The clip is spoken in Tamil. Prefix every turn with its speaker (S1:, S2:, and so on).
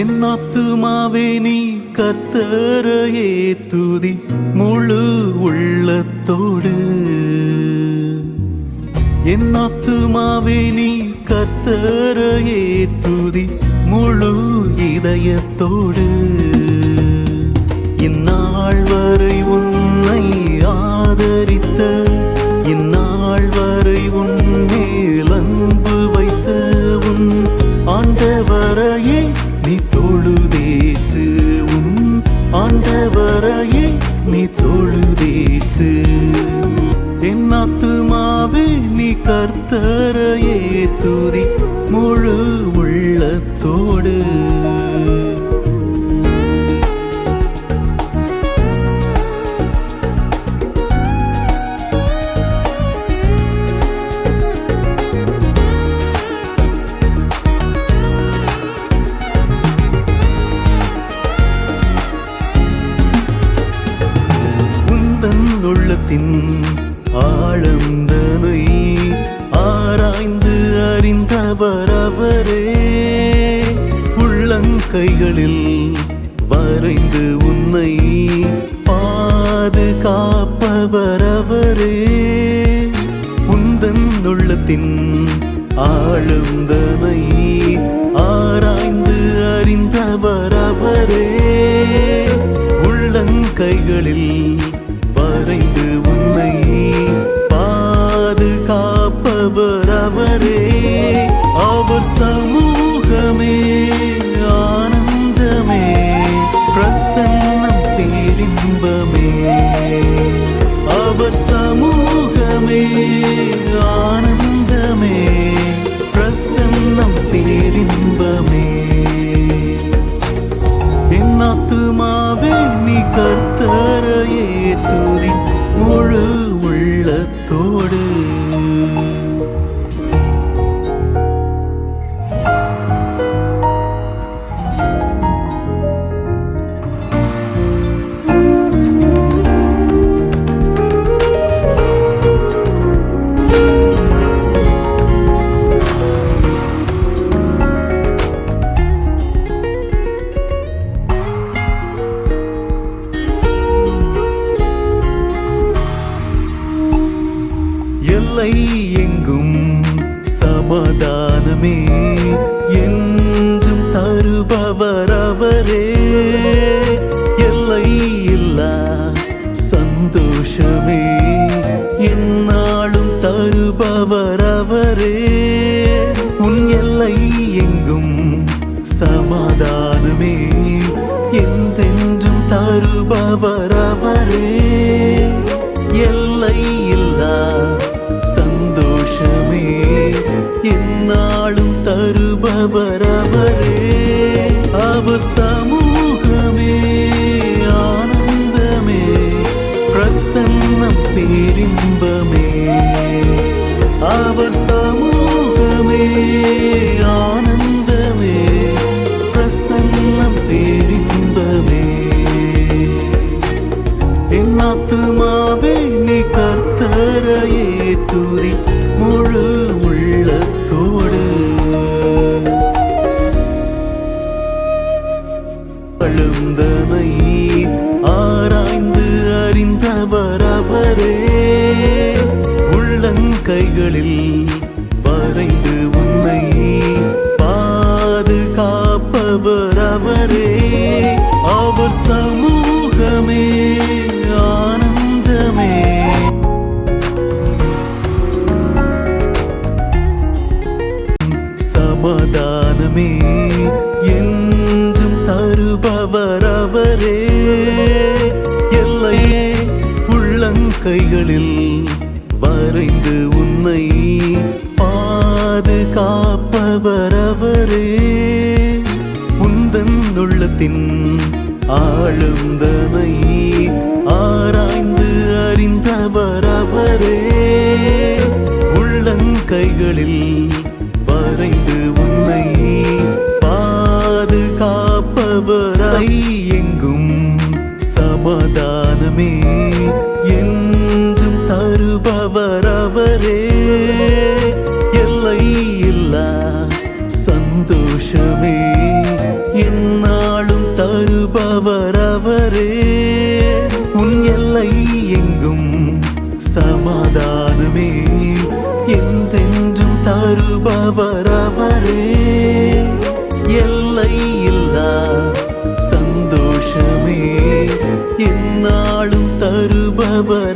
S1: என் ஆத்துமாவே நீ கத்தரையே துதி முழு உள்ளத்தோடு. என் ஆத்துமாவே நீ கத்தரையே துதி முழு இதயத்தோடு. இந்நாள் வரை உன்னை ஆதரித்து கர்த்தரையே துதி முழு உள்ளத்தோடு. உள்ளத்தின் ஆழந்தனை அறிந்தவர் அவரே. உள்ளங்கைகளில் வரைந்து உன்னை பாதுகாப்பவர் அவரே. உந்தன் உள்ளத்தின் ஆளுந்தனை பேரின்பமே அவர் சமூகமே ஆனந்தமே பிரசன்னம் பேரின்பமே. என் ஆத்துமாவே நீ கர்த்தரையே துதி முழு எல்லை எங்கும் சமாதானமே என்றும் தருபவர் அவரே. எல்லை இல்லா சந்தோஷமே என்னாலும் தருபவர் அவரே. உன் எல்லை எங்கும் சமாதானமே என்றென்றும் தருபவர் அவரே. எல்லை அவர் சமூகமே ஆனந்தமே பிரசன்னம் பேரின்பமே. என் ஆத்துமாவே நீ கர்த்தரையே துதி முழு உள்ளத்தோடு. அழுந்தனை உள்ளங்கைகளில் வரைந்து உன்னை பாதுகாப்பவர் அவரே. அவர் சமூகமே ஆனந்தமே. சமாதானமே என்றும் தருபவர் அவரே. எல்லையே உள்ளங்கைகளில் வரைந்து உன்னை பாதுகாப்பவரவரே. உந்தன் உள்ளத்தின் ஆழ்ந்தனை என்றென்றும் அவரே எல்லை இல்லா சந்தோஷமே. என்னாலும் தருபவர்.